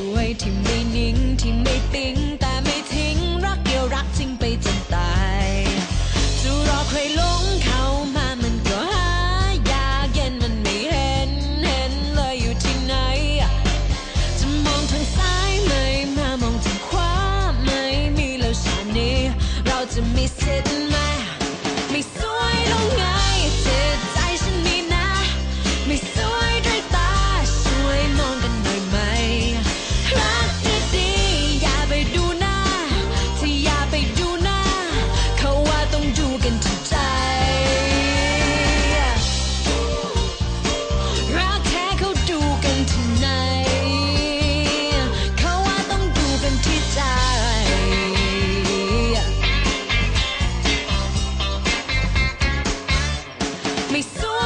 สวยที่ไม่นิ่งที่ไม่ติ้ง so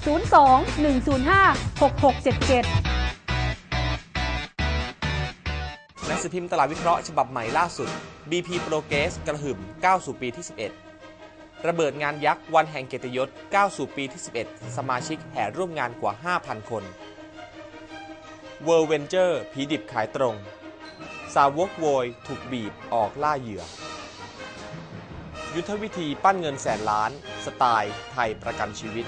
02 105 6677หนังสือพิมพ์ตลาดวิเคราะห์ฉบับใหม่ล่าสุด BP Progress กระหึ่มก้าวสู่ปีที่ 11 ระเบิดงานยักษ์วันแห่งเกียรติยศก้าวสู่ปีที่ 11 สมาชิกแห่ร่วมงานกว่า 5,000 คน World Venture ผีดิบขายตรง สาวกโวย ถูกบีบออกล่าเหยื่อ ยุทธวิธีปั้นเงินแสนล้าน สไตล์ ไทยประกันชีวิต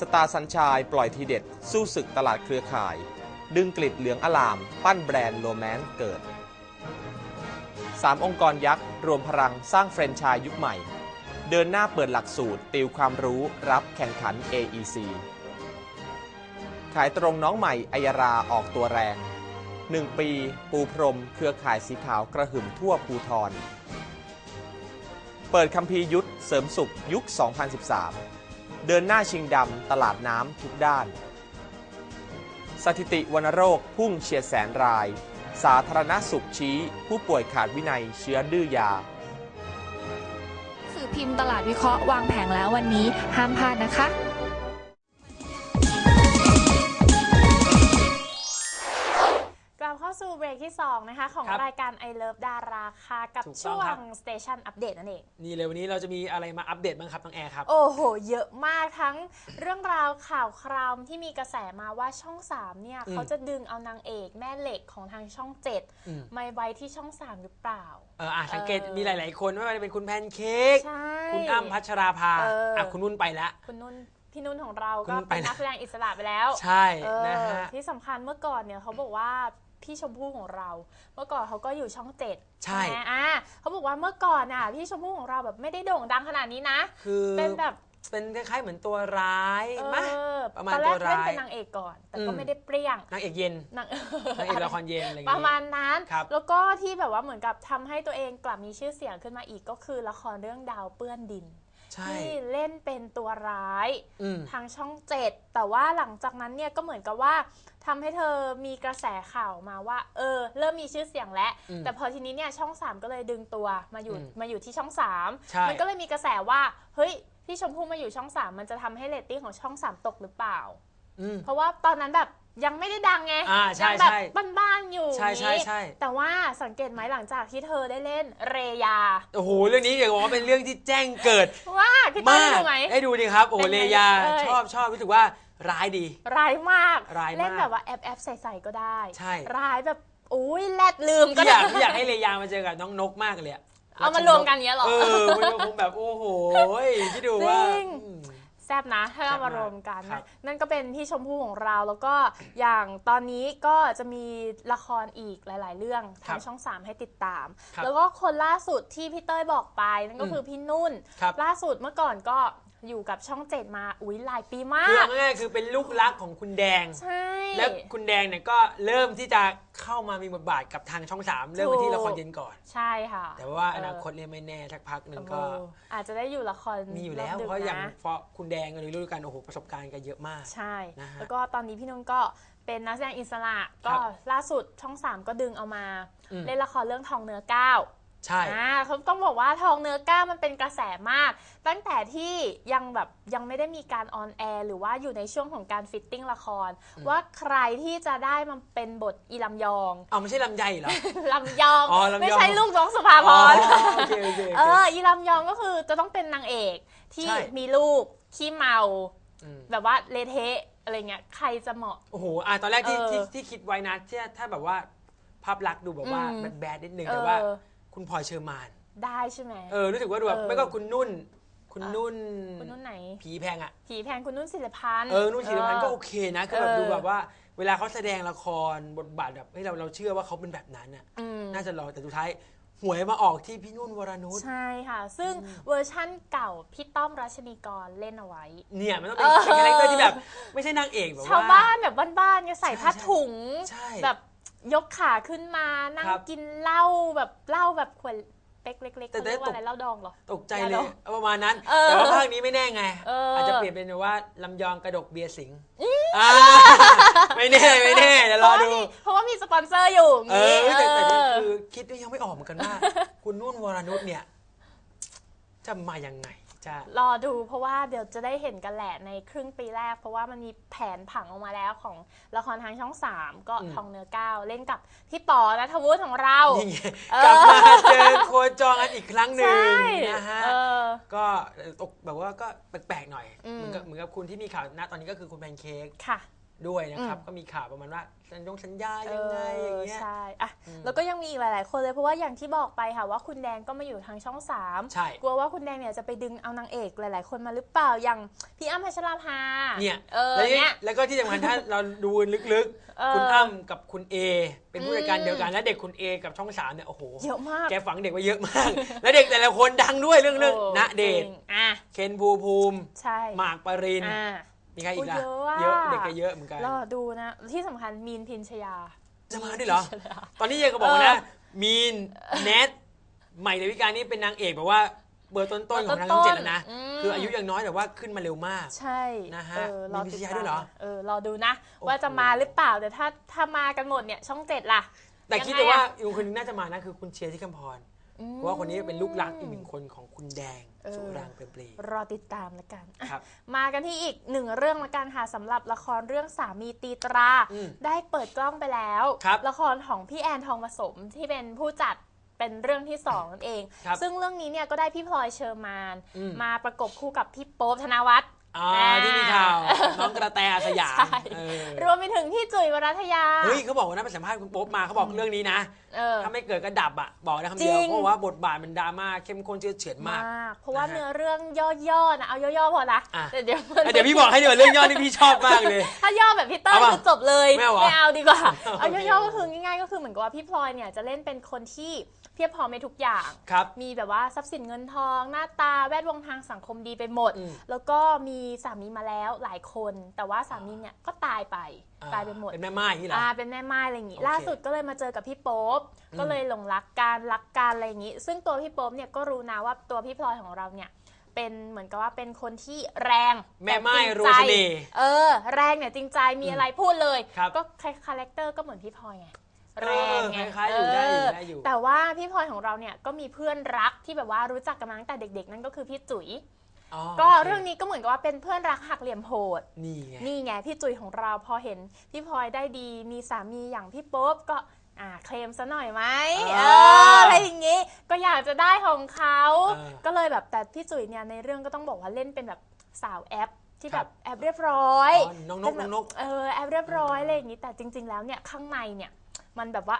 สตาร์สัญชายปล่อยทีเด็ด สู้ศึกตลาดเครือข่าย ดึงกลิ่เหลืองอลาม ปั้นแบรนด์โรแมนต์เกิด 3 องค์กรยักษ์ รวมพลังสร้างแฟรนไชส์ยุคใหม่ เดินหน้าเปิดหลักสูตร ติวความรู้รับแข่งขัน AEC ขายตรงน้องใหม่อัยราออกตัวแรง 1 ปี ปูพรม เครือข่ายสีขาวกระหึ่มทั่วภูทร เปิดคัมภีร์ยุทธเสริมสุขยุค 2013 เดินหน้าชิงดำตลาดน้ำทุกด้าน สถิติวัณโรคพุ่งเฉียดแสนราย สาธารณสุขชี้ ผู้ป่วยขาดวินัยเชื้อดื้อยา สื่อพิมพ์ตลาดวิเคราะห์วางแผงแล้ววันนี้ห้ามพลาดนะคะ เข้าสู่เบรกที่ 2 นะคะ ของครับรายการ I Love ดาราค่ะ กับถูกต้องช่วครัง บ Station Update นั่นเอง นี่เลยวันนี้เราจะมีอะไรมาอัปเดตบ้างครับน้องแอร์ครับ โอ้โห เยอะมากทั้งเรื่องราวข่าวคราวที่มีกระแสมาว่าช่อง 3 เนี่ย อืม เขาจะดึงเอานางเอกแม่เหล็กของทางช่อง อืม7 มาไว้ที่ช่อง 3 หรือเปล่า เอออะสังเกตเออ มีหลาย ๆ คนไม่ว่าจะเป็นคุณแพนเค้กใช่ คุณอ้ำพัชราภาเอออ่อะคุณนุ่นไปแล้ว คุณนุ่นพี่นุ่นของเราคุณก็นุ่นไปเป็นนักแสดงอิสระไปแล้ว ใช่เออนะฮะ ที่สำคัญเมื่อก่อนเนี่ยเขาบอกว่า พี่ชมพู่ของเรา เมื่อก่อนเขาก็อยู่ช่องเจ็ดใช่ ไหมอ่าเขาบอกว่าเมื่อก่อนน่ะ พี่ชมพู่ของเราแบบไม่ได้โด่งดังขนาดนี้นะ คือเป็นแบบเป็นคล้ายๆเหมือนตัวร้ายเอมะ อประมาณตอนแรกตัวร้ายเล่นเป็นนางเอกก่อน แต่ก็อืม ไม่ได้เปรี้ยงนางเอกเย็นนาง นางเอกละครเย็นอะไรอย่างปงี้ระมาณนั้น ครับแล้วก็ที่แบบว่าเหมือนกับทำให้ตัวเองกลับมีชื่อเสียงขึ้นมาอีกก็คือละครเรื่องดาวเปื้อนดินใช่ ที่เล่นเป็นตัวร้ายอืมทางช่องเจ็ดแต่ว่าหลังจากนั้นเนี่ยก็เหมือนกับว่าทำให้เธอมีกระแสข่าวมาว่า เออ เริ่มมีชื่อเสียงแล้วอืมแต่พอทีนี้เนี่ยช่อง3ก็เลยดึงตัวมาอยู่อืมมาอยู่ที่ช่องใช่3มันก็เลยมีกระแสว่าเฮ้ยพี่ชมพู่มาอยู่ช่อง3มันจะทำให้เรตติ้งของช่อง3ตกหรือเปล่าอืมเพราะว่าตอนนั้นแบบ ยังไม่ได้ดังไงอ่าใช่ยัแบบใช่บ้านๆอยู่ใช่ใช่นี้ใช่ แต่ว่าสังเกตไหมหลังจากที่เธอได้เล่นเรยา โอ้โหเรื่องนี้อยากบอกว่าเป็นเรื่องที่แจ้งเกิดว่าพี่ต้นมากได้ดูไหมได้ดูดีครับโอ้โหเป็นไงเลยาเอ่ย ชอบชอบรู้สึกว่าร้ายดี ร้ายมาก ร้ายมากเล่นแบบว่าแอบแอบใส่ๆก็ได้ ใช่ ร้ายแบบอุ้ยแลดลืมก็พี่อได้ ยากพี่อยากให้เลยามาเจอกับน้องนกมากเลยอะเอามารวมกันเนี้ยเหรอ เออมันคงแบบโอ้โหที่ดูว่าจริง อืมแซ่บนะถ้าแซ่เอาบมากมารวมกันครันะบนั่นก็เป็นพี่ชมพู่ของเราแล้วก็อย่างตอนนี้ก็จะมีละครอีกหลาย ๆ เรื่องทางช่อง 3 ให้ติดตาม ครับแล้วก็คนล่าสุดที่พี่เต้ยบอกไปนั่นก็อืมคือพี่นุ่น ครับล่าสุดเมื่อก่อนก็ อยู่กับช่องเจ็ดมาอุ้ยหลายปีมาคือก เอาง่ายๆคือเป็นลูกรักของคุณแดง ใช่ และคุณแดงเนี่ยก็เริ่มที่จะเข้ามามีบทบาทกับทางช่องสามเริ่มมาที่ละครเย็นก่อน ใช่ค่ะแต่ว่าเอนาคตเนี่ยไม่แน่สักพักหนึ่งก็ เอออาจจะได้อยู่ละครมีอยู่แล้ว บดึกเพราะอย่างนะเพราะคุณแดงกับรู้กันโอ้โหประสบการณ์กันเยอะมาก ใช่ นะฮะแล้วก็ตอนนี้พี่นุ่นก็เป็นนักแสดงอิสระ ครัก็บล่าสุดช่อง 3 ก็ดึงเอามา อืม เล่นละครเรื่องทองเนื้อก้าว ใช่อ่าเขาต้องบอกว่าทองเนื้อก้าวมันเป็นกระแสมาก ตั้งแต่ที่ยังแบบยังไม่ได้มีการออนแอร์หรือว่าอยู่ในช่วงของการฟิตติ้งละคร ว่าใครที่จะได้มาเป็นบทอีลำยองเอาไม่ใช่ลำไยเหรอ ลำยองอ๋อลำยองไม่ใช่ลูกน้องสุภาพอ๋อรโอเคโอเคโอเอเคออีลำยองก็คือจะต้องเป็นนางเอกที่ใช่ มีลูกขี้เมามแบบว่าเละเทะอะไรเงี้ยใครจะเหมาะ โอ้โหอะตอนแรกที่เออที่ที่คิดไว้นะที่ถ้าแบบว่าภาพลักษณ์ดูแบบว่าอืมแบดๆนิดนึงเอแต่อว่า คุณพลอยเชอร์มาน ได้ใช่ไหม เออ รู้สึกว่าดูแบบเออ ไม่ก็คุณนุ่น คุณเออนุ่นคุณนุ่นไหน ผีแพงอะ ผีแพงคุณนุ่นศิลพันธ์ เออ นุ่นศิลพันธ์ก็โอเคนะ คือแบบเออ ดูแบบว่า เวลาเขาแสดงละครบทบาทแบบให้เราเราเชื่อว่าเขาเป็นแบบนั้นอะ อืม น่าจะรอแต่สุดท้ายหวยมาออกที่พี่นุ่นวรนุช ใช่ค่ะ ซึ่งเวอร์ชั่นเก่าพี่ต้อมรัชนีกรเล่นเอาไว้ เนี่ยมันต้องเป็นเป็นคาแรคเตอร์ที่แบบ ไม่ใช่นางเอกแบบชาวว่าบ้านแบบบ้านๆก็ใส่ใช่ผ้าถุง ใช่ แบบ ยกขาขึ้นมานั่งครับ กินเหล้าแบบเหล้าแบบขวดเป๊กเล็กๆแต่เขาเรียกว่าแต่อะไรเหล้าดองเหรอ ตกใจอย่าเลหรยอประมาณนั้น เออแต่ว่าภาคนี้ไม่แน่ไง เอออ อาจจะเปลี่ยนเป็นว่าลำยองกระดกเบียร์สิงห์อ่าไม่แน่ไม่แน่เดี๋ยวรอดู เพราะว่ามีสปอนเซอร์อยู่เออแต่แต่เออคือคิดว่ายังไม่ออกเหมือนกันว่า คุณนุ่นวรนุชเนี่ย จะมายังไงจะ รอดูเพราะว่าเดี๋ยวจะได้เห็นกันแหละในครึ่งปีแรก เพราะว่ามันมีแผนผังออกมาแล้วของละครทางช่อง 3 ก็ทองเนื้อก้าวเล่นกับพี่ป๋อนัทวุฒิของเรานี่ไงเออกลับมาเจอโคจรกันอีกครั้งหนึ่งใช่นะฮะเออก็ตกแบบว่าก็แปลกๆหน่อยอืมเหมือนกับเหมือนกับคุณที่มีข่าวณตอนนี้ก็คือคุณแพนเค้กค่ะ ด้วยนะครับอืมก็มีข่าวประมาณว่าสัญญงสัญญายังไงอย่างเงี้ยใช่อะแล้วก็ยังมีอีกหลาย ๆ คนเลย เพราะว่าอย่างที่บอกไปค่ะว่าคุณแดงก็มาอยู่ทางช่องสามใช่กลัวว่าคุณแดงเนี่ยจะไปดึงเอานางเอกหลาย ๆ คนมาหรือเปล่าอย่างพี่อ้ำพัชราภาเนี่ยเออแล้วเนี่ยแล้วก็ที่สำคัญถ้าเราดูลึกเออๆคุณอ้ำกับคุณเอเป็นผู้จัดการอืมเดียวกันและเด็กคุณเอกับช่องสามเนี่ยโอ้โหเยอะมากแกฝังเด็กไว้เยอะมาก และเด็กแต่ละคนดังด้วยเรื่องเรื่องโอ้ณเดชจน์ริงอะเคนภูมิภูมิใช่หมากปรินอะ มีใครอีกล่ะโอ้เยอะอะเยอะ เด็กแกเยอะเหมือนกันรอดูนะ ที่สำคัญมีนพินชยา จะมาด้วยเหรอ ตอนนี้ยังก็บอกว่านะมีนเนทใหม่ดาวิกานี่เป็นนางเอกแบบว่าเบอร์ต้นๆของทางช่องเจ็ดแล้วนะ อืม คืออายุยังน้อยแต่ว่าขึ้นมาเร็วมาก ใช่นะฮะเออรอมีติดพิชยาตามด้วยเหรอเออรอดูนะ โอ้โห ว่าจะมาหรือเปล่าแต่ถ้าถ้ามากันหมดเนี่ยช่องเจ็ดล่ะแต่ยังไงคิดแต่ว่าอะ อีกคนนึงน่าจะมานะคือคุณเชียร์ที่คำพรอืม เพราะว่าคนนี้เป็นลูกรักอีกหนึ่งคนของคุณแดงเออสุรางเปรมปรีรอติดตามแล้วกันอะครับมากันที่อีกหนึ่งเรื่องละกันค่ะสำหรับละครเรื่องสามีตีตรา อืมได้เปิดกล้องไปแล้ว ครับละครของพี่แอนทองผสมที่เป็นผู้จัดเป็นเรื่องที่สองนั่นเอง ครับซึ่งเรื่องนี้เนี่ยก็ได้พี่พลอยเชอร์มาน อืมมาประกบคู่กับพี่โป๊บธนวัฒน์ อ่าที่มีข่าวน้องกระแตอาสยามใช่เออรวมไปถึงพี่จุ๋ยวรัตยา เฮ้ยเขาบอกว่านะไปสัมภาษณ์คุณโป๊ปมาเขาบอกเรื่องนี้นะ เออ ถ้าไม่เกิดก็ดับอะ บอกได้คำเดียวจริง เพราะว่าบทบาทมันดราม่าเข้มข้นเชื่อเฉือนมากเพราะว่านะฮะเนื้อเรื่องย่อๆนะเอาย่อๆพอละอะ แต่เดี๋ยวมันอะเดี๋ยวพี่บอกให้เดี๋ยวาเรื่องย่อที่พี่ชอบมากเลย ถ้าย่อแบบพี่เต้ยเอาป่ะคือจบเลยไม่เอาเหรอเอาดีกว่าเอาโอเคย่อๆก็คือง่ายๆ ก็คือเหมือนกับว่าพี่พลอยเนี่ยจะเล่นเป็นคนที่ เพียบพร้อมในทุกอย่าง ครับ มีแบบว่าทรัพย์สินเงินทอง หน้าตาแวดวงทางสังคมดีไปหมด อืม แล้วก็มีสามีมาแล้วหลายคน แต่ว่าสามีเนี่ยก็ตายไปอ่ตายไปหมด เป็นแม่ไม้อย่างนี้เหรอ อ่าเป็นแม่ไม้อะไรอย่างงี้ โอเคล่าสุดก็เลยมาเจอกับพี่โป๊ปอืมก็เลยหลงรักการรักการอะไรอย่างงี้ ซึ่งตัวพี่โป๊ปเนี่ยก็รู้นะว่าตัวพี่พลอยของเราเนี่ยเป็นเหมือนกับว่าเป็นคนที่แรงแม่ไม้ต่จริงรู้ใจเสน่ห์เออ แรงเนี่ยจริงใจมีอะไรพูดเลย ครับ ก็คาแรคเตอร์ก็เหมือนพี่พลอยไงเออ แรงไงคล้ายๆอยู่ได้อยู่เได้อยู่แต่ว่าพี่พลอยของเราเนี่ยก็มีเพื่อนรักที่แบบว่ารู้จักกันมาตั้งแต่เด็ก ๆ นั่นก็คือพี่จุ๋ย อ๋อก็โคเรื่องนี้ก็เหมือนกับว่าเป็นเพื่อนรักหักเหลี่ยมโหด นี่ไง นี่ไงพี่จุ๋ยของเราพอเห็นพี่พลอยได้ดีมีสามีอย่างพี่โป๊บก็อ่าเคลมซะหน่อยไหมอ่าเอออะไรอย่างงี้ ก็อยากจะได้ของเขา อ่าก็เลยแบบแต่พี่จุ๋ยเนี่ยในเรื่องก็ต้องบอกว่าเล่นเป็นแบบสาวแอปที่คแบรับบแอปเรียบร้อยอ๋อน้องนกเป็น้องนก เออแอปเรียบร้อยอะไรอย่างงี้แต่จริง ๆ แล้วเนี่ยข้างในเนี่ย มันแบบว่า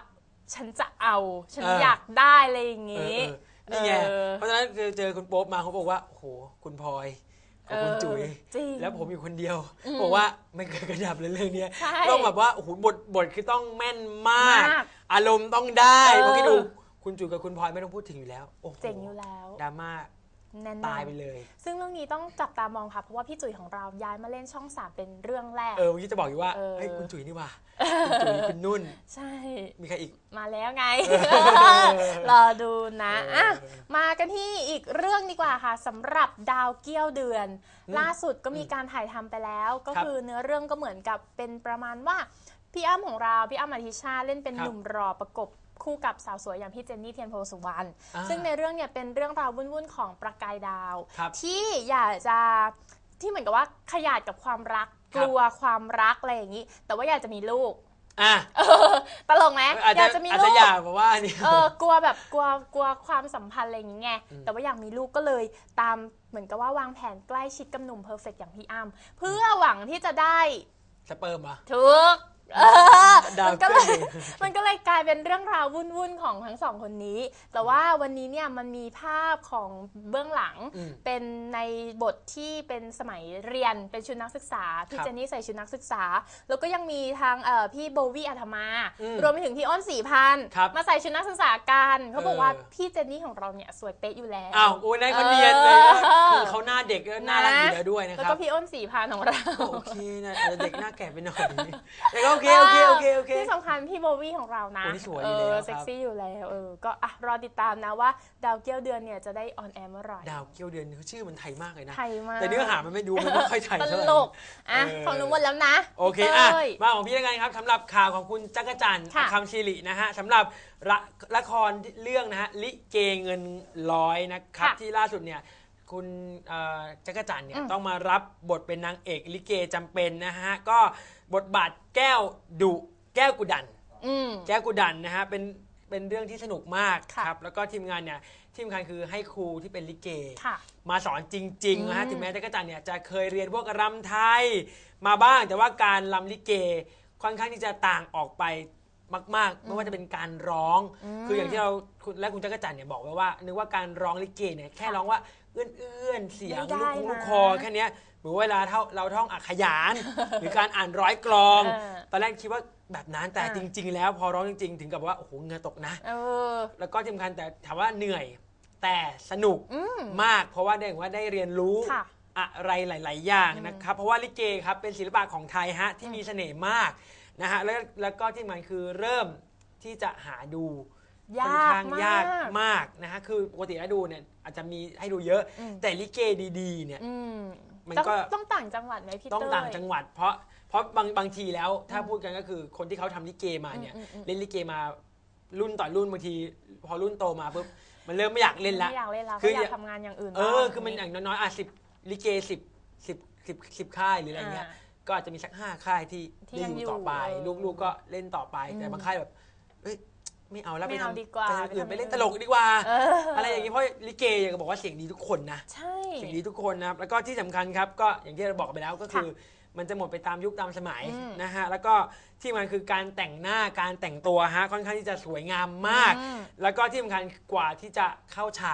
ฉันจะเอา ฉันเออ อยากได้อะไรอย่างเองี้ อเออนี่ไง เออ เพราะฉะนั้นคือเจอคุณโป๊ปมาเขาบอกว่า โอ้โห คุณพลอยกับคุณจุ๋ย เออจริง แล้วผมอยู่คนเดียวอืมบอกว่าไม่เคยกระดับเลยเรื่องเนี้ยใช่ต้องแบบว่าโอ้โหบทบทคือต้องแม่นมาก มากอารมณ์ต้องได้เออ เพราะคิดดูคุณจุ๋ยกับคุณพลอยไม่ต้องพูดถึงอยู่แล้วโอ้โหเจ๋งอยู่แล้ว ดราม่า แน่นๆตายไปเลย ซึ่งเรื่องนี้ต้องจับตามองค่ะ เพราะว่าพี่จุ๋ยของเราย้ายมาเล่นช่องสามเป็นเรื่องแรก เออเมื่อกี้จะบอกอยู่ว่าเออ เฮ้ยคุณจุ๋ยนี่ว่าคุณจุ๋ยคุณนุ่น ใช่ มีใครอีก มาแล้วไงอรอดูนะเอออ่ อะมากันที่อีกเรื่องดีกว่าค่ะสำหรับดาวเกี้ยวเดือนอืมล่าสุดก็มีการถ่ายทำไปแล้ว ก็ครับคือเนื้อเรื่องก็เหมือนกับเป็นประมาณว่าพี่อ้ำของเราพี่อ้ำอธิชาติเล่นเป็นครับหนุ่มรอประกบ คู่กับสาวสวยอย่างพี่เจนนี่เทียนโพสุวรรณอ่าซึ่งในเรื่องเนี่ยเป็นเรื่องราววุ่นๆของประกายดาว ครับที่อยากจะที่เหมือนกับว่าขยาดกับความรักคกรับลัวความรักอะไรอย่างนี้ แต่ว่าอยากจะมีลูกอะตลกไหมอาจอจะยากจะมีอาจลูจะก อยากแบบว่าเนี่ย เออกลัวแบบกลัวกลัวความสัมพันธ์อะไรอย่างเงี้ยแต่ว่าอยากมีลูกก็เลยตามเหมือนกับว่าวางแผนใกล้ชิดกับหนุ่มเพอร์เฟกต์อย่างพี่อ้ำเพื่อหวังที่จะได้สเปิร์มเหรอ ถูกเออดาว มันก็เคเลรื่องยบินมันก็เลยกลายเป็นเรื่องราววุ่นๆของทั้งสองคนนี้ แต่ว่าวันนี้เนี่ยมันมีภาพของเบื้องหลังอืมเป็นในบทที่เป็นสมัยเรียนเป็นชุดนักศึกษาพี่ครับเจนนี่ใส่ชุดนักศึกษา แล้วก็ยังมีทางเอ่อพี่โบวี่อัธมาอืมรวมไปถึงพี่อ้นสีพันธ์ครับมาใส่ชุดนักศึกษากันเขาบอกว่าเออพี่เจนนี่ของเราเนี่ยสวยเป๊ะอยู่แล้วอ้าวโอ้ยนายเขาเนียนเลยนะเออคือเขาหน้าเด็กแล้วน่ารักอยู่แล้วด้วยนะแล้วครัก็บพี่อ้นสีพันธ์ของเราโอเคนะอาจจะเด็กหน้าแก่ไปหน่อยแต่ก็โอเคโอเคโอเคโอเคที่สำคัญพี่โบวี่ของเรานะโอ้นี่สวยเออยู่แล้วอครับ เซ็กซี่อยู่แล้วเออก็อะรอติดตามนะว่าดาวเกี้ยวเดือนเนี่ยจะได้ออนแอร์เมื่อไหร่ดาวเกี้ยวเดือนเขาชื่อมันไทยมากเลยนะ ไทยมากแต่เนื้อหามันไม่ดูมันไม่ค่อยไทยตเท่าไหร่ลกอะเออ ของหนูหมดแล้วนะโอเคอะพี่ต้ย มาของพี่แล้วกันครับสำหรับข่าวของคุณจักรจันทร์ค่ะ คำศิรินะฮะสำหรับละละครเรื่องนะฮะลิเกเงินร้อยนะครับค่ะที่ล่าสุดเนี่ยคุณเอ่อจักรจันทร์เนี่ยอืมต้องมารับบทเป็นนางเอกลิเกจำเป็นนะฮะก็ บทบาทแก้วดุแก้วกุดัน อืม แก้วกุดันนะฮะเป็นเป็นเรื่องที่สนุกมากค่ะครับ แล้วก็ทีมงานเนี่ยที่สำคัญคือให้ครูที่เป็นลิเก ค่ะมาสอนจริงๆนะฮะอืม ถึงแม้จักรจันทร์เนี่ยจะเคยเรียนพวกรำไทย มาบ้าง แต่ว่าการรำลิเกค่อนข้างที่จะต่างออกไปมากๆ ไม่ว่าจะเป็นการร้อง คืออย่างที่เราคุณและคุณจักรจันทร์เนี่ยบอกไว้ว่านึกว่าการร้องลิเกเนี่ยแค่ร้องว่าเอื้อนๆเสียงไม่ได้ลูกคงนะลูกคอแค่เนี้ยเหมือนเวลาเท่าเราท่องอักขยาน หรือการอ่านร้อยกลอง เออตอนแรกคิดว่าแบบนั้นแต่อ่า จริง ๆ แล้วพอร้องจริง ๆ ถึงกับว่าโอ้โหเหงื่อตกนะ เออ แล้วก็ที่สำคัญแต่ถามว่าเหนื่อย แต่สนุกอืม มาก เพราะว่าได้ว่าได้เรียนรู้ค่ะ อะไรหลาย ๆ อย่างนะครับ เพราะว่าลิเกครับเป็นศิลปะของไทยฮะที่มีเสน่ห์มากนะฮะแล้วแล้วก็ที่มันคือเริ่มที่จะหาดูค่อนยากข้างมากยาก มากนะฮะคือปกติแล้วดูเนี่ยอาจจะมีให้ดูเยอะ อืม แต่ลิเกดีๆเนี่ย อืม มันต้องก็ต้องต่างจังหวัดไหมพี่ต้องเยต่างจังหวัด เพราะเพราะบางบางทีแล้วถ้าพูดกันก็คือคนที่เขาทำลิเกมาเนี่ยอืมอืมอืมเล่นลิเกมารุ่นต่อรุ่นบางทีพอรุ่นโตมาปุ๊บมันเริ่มไม่อยากเล่นละไม่อยากเล่นแล้วคือก็อยาอย่ากทำงานอย่างอื่นเออบ้างคือมันอย่างน้อยๆอะสิบลิเกสิบสิบสิบสิบค่ายหรืออะไรเงี้ยอ่าก็อาจจะมีสักห้าค่ายที่ที่ได้ยังอยู่อยู่ต่อไปเออลูกๆก็เล่นต่อไปแต่อืมบางค่ายแบบเอ้ย ไม่เอาแล้วไม่ไปเอาทำดีกว่าไปทำอื่นไปทำไปเล่นอื่ตนลกดีกว่าเออออะไรอย่างงี้เพราะลิเกอย่างบอกว่าเสียงดีทุกคนนะใช่เสียงดีทุกคนนะครับแล้วก็ที่สำคัญครับก็อย่างที่เราบอกไปแล้วก็คือ มันจะหมดไปตามยุคตามสมัยอืมนะฮะแล้วก็ที่สำคัญคือการแต่งหน้าการแต่งตัวฮะค่อนข้างที่จะสวยงามมากอืมแล้วก็ที่สำคัญกว่าที่จะเข้าฉาก